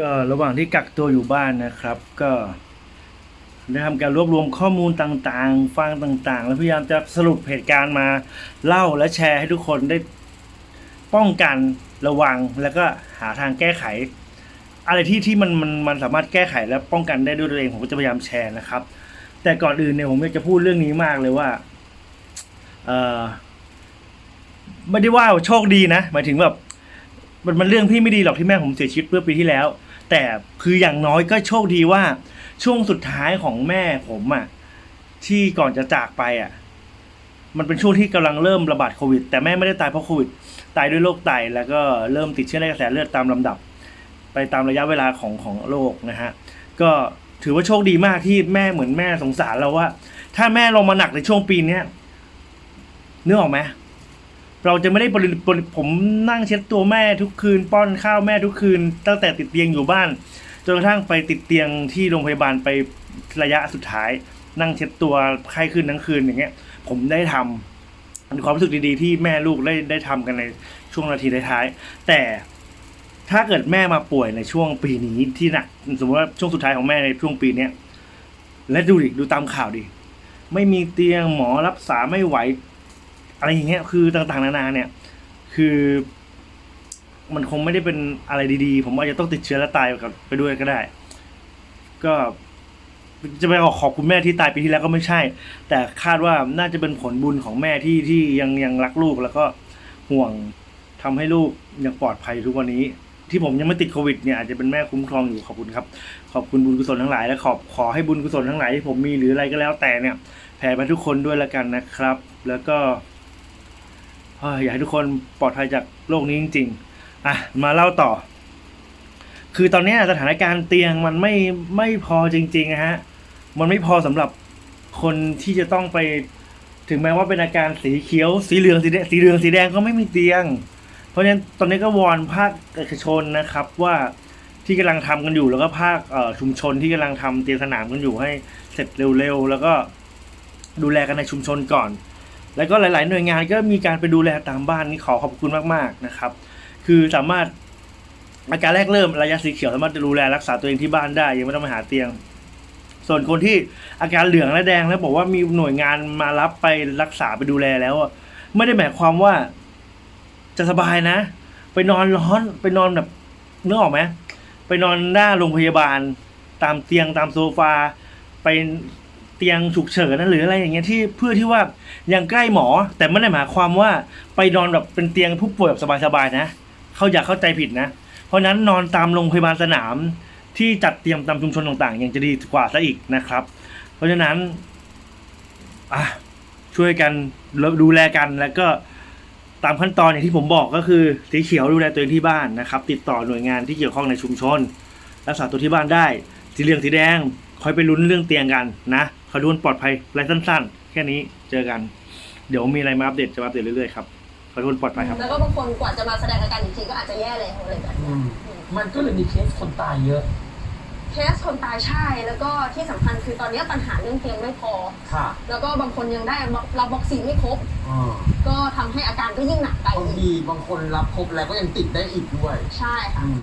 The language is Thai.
ก็ระหว่างที่กักตัวอยู่บ้านนะครับ ก็ได้ทำการรวบรวมข้อมูลต่างๆ ฟังต่างๆ แล้วพยายามจะสรุปเหตุการณ์มาเล่าและแชร์ให้ทุกคนได้ป้องกันระวังแล้วก็หาทางแก้ไข อะไรที่ที่มันมันมันสามารถแก้ไขและป้องกันได้ด้วยตัวเองผมก็จะพยายามแชร์นะครับ แต่ก่อนอื่นเนี่ยผมอยากจะพูดเรื่องนี้มากเลยว่าเออไม่ได้ว่าโชคดีนะ หมายถึงแบบ มันมันเรื่องพี่ไม่ดีหรอกที่แม่ผมเสียชีวิตเมื่อปีที่แล้ว แต่คืออย่างน้อยก็โชคดีว่าช่วงสุดท้ายของแม่ผมอะที่ก่อนจะจากไปอะมันเป็นช่วงที่กำลังเริ่มระบาดโควิด แต่แม่ไม่ได้ตายเพราะโควิด ตายด้วยโรคไตแล้วก็เริ่มติดเชื้อในกระแสเลือดตามลำดับ ไปตามระยะเวลาของของโรคนะฮะ ก็ถือว่าโชคดีมากที่แม่เหมือนแม่สงสารเราว่า ถ้าแม่ลงมาหนักในช่วงปีเนี้ยนึกออกไหม เราจะไม่ได้บริบริผมนั่งเช็ดตัวแม่ทุกคืน ป้อนข้าวแม่ทุกคืน ตั้งแต่ติดเตียงอยู่บ้านจนกระทั่งไปติดเตียงที่โรงพยาบาลไประยะสุดท้าย นั่งเช็ดตัวไข้ขึ้นทั้งคืนอย่างเงี้ย ผมได้ทำเป็นความรู้สึกดีๆ ที่แม่ลูกได้ได้ทำกันในช่วงนาทีท้ายๆแต่ถ้าเกิดแม่มาป่วยในช่วงปีนี้ที่หนักสมมติว่าช่วงสุดท้ายของแม่ในช่วงปีเนี้ยและดูดิดูตามข่าวดิไม่มีเตียงหมอรักษาไม่ไหว อะไรอย่างเงี้ยคือต่างๆ นานาเนี่ย คือ มันคงไม่ได้เป็นอะไรดีๆ ผมว่าจะต้องติดเชื้อและตายกับไปด้วยก็ได้ ก็จะไปขอขอบคุณแม่ที่ตายปีที่แล้วก็ไม่ใช่ แต่คาดว่าน่าจะเป็นผลบุญของแม่ที่ที่ยังยังรักลูกแล้วก็ห่วงทำให้ลูกยังปลอดภัยทุกวันนี้ ที่ผมยังไม่ติดโควิดเนี่ยอาจจะเป็นแม่คุ้มครองอยู่ขอบคุณครับ ขอบคุณบุญกุศลทั้งหลายและขอบขอให้บุญกุศลทั้งหลายที่ผมมีหรืออะไรก็แล้วแต่เนี่ยแผ่ไปทุกคนด้วยละกันนะครับ แล้วก็ อยากให้ทุกคนปลอดภัยจากโรคนี้จริง ๆ อะ มาเล่าต่อ คือตอนนี้สถานการณ์เตียงมันไม่ไม่พอจริงๆนะฮะ มันไม่พอสำหรับคนที่จะต้องไป ถึงแม้ว่าเป็นอาการสีเขียว สีเหลืองสีแดงสีเหลืองสีแดงก็ไม่มีเตียง เพราะฉะนั้นตอนนี้ก็วอนภาคเอกชนนะครับว่าที่กำลังทำกันอยู่แล้วก็ภาคชุมชนที่กำลังทำเตียงสนามกันอยู่ให้เสร็จเร็วๆแล้วก็ดูแลกันในชุมชนก่อน แล้วก็หลาย ๆ หน่วยงานก็มีการไปดูแลตามบ้านนี่ขอขอบคุณมากๆนะครับ คือสามารถอาการแรกเริ่มระยะสีเขียวสามารถดูแลรักษาตัวเองที่บ้านได้ ยังไม่ต้องไปหาเตียง ส่วนคนที่อาการเหลืองและแดงแล้วบอกว่ามีหน่วยงานมารับไปรักษาไปดูแลแล้วไม่ได้หมายความว่าจะสบายนะ ไปนอนร้อนไปนอนแบบนึกออกไหมไปนอนหน้าโรงพยาบาล ตามเตียงตามโซฟา ไป เตียงฉุกเฉินนะหรืออะไรอย่างเงี้ยที่เพื่อที่ว่ายังใกล้หมอ แต่ไม่ได้หมายความว่าไปนอนแบบเป็นเตียงผู้ป่วยแบบสบายๆนะเขาอย่าเข้าใจผิดนะ เพราะฉะนั้นนอนตามโรงพยาบาลสนาม ที่จัดเตรียมตามชุมชนต่างๆ ยังจะดีกว่าซะอีกนะครับ เพราะฉะนั้นอะช่วยกันดูแลกันแล้วก็ตามขั้นตอนอย่างที่ผมบอกก็คือสีเขียวดูแลตัวเองที่บ้านนะครับ ติดต่อหน่วยงานที่เกี่ยวข้องในชุมชน รักษาตัวที่บ้านได้ สีเหลืองสีแดงคอยไปลุ้นเรื่องเตียงกันนะ คอยดูปลอดภัยไรสั้นๆ แค่นี้เจอกัน เดี๋ยวมีอะไรมาอัปเดตจะมาอัปเดตเรื่อยๆครับขอทุกคนปลอดภัยครับ แล้วก็บางคนกว่าจะมาแสดงอาการอีกทีก็อาจจะแย่แล้วอะไรแบบอืเนี้ยมมันก็เลยมีเคสคนตายเยอะ เคสคนตายใช่ แล้วก็ที่สำคัญคือตอนนี้ปัญหาเรื่องเตียงไม่พอ ค่ะ แล้วก็บางคนยังได้รับวัคซีนไม่ครบอ่าก็ทำให้อาการก็ยิ่งหนักไปบางอีกทีบางคนรับครบแล้วก็ยังติดได้อีกด้วย ใช่ค่ะอืม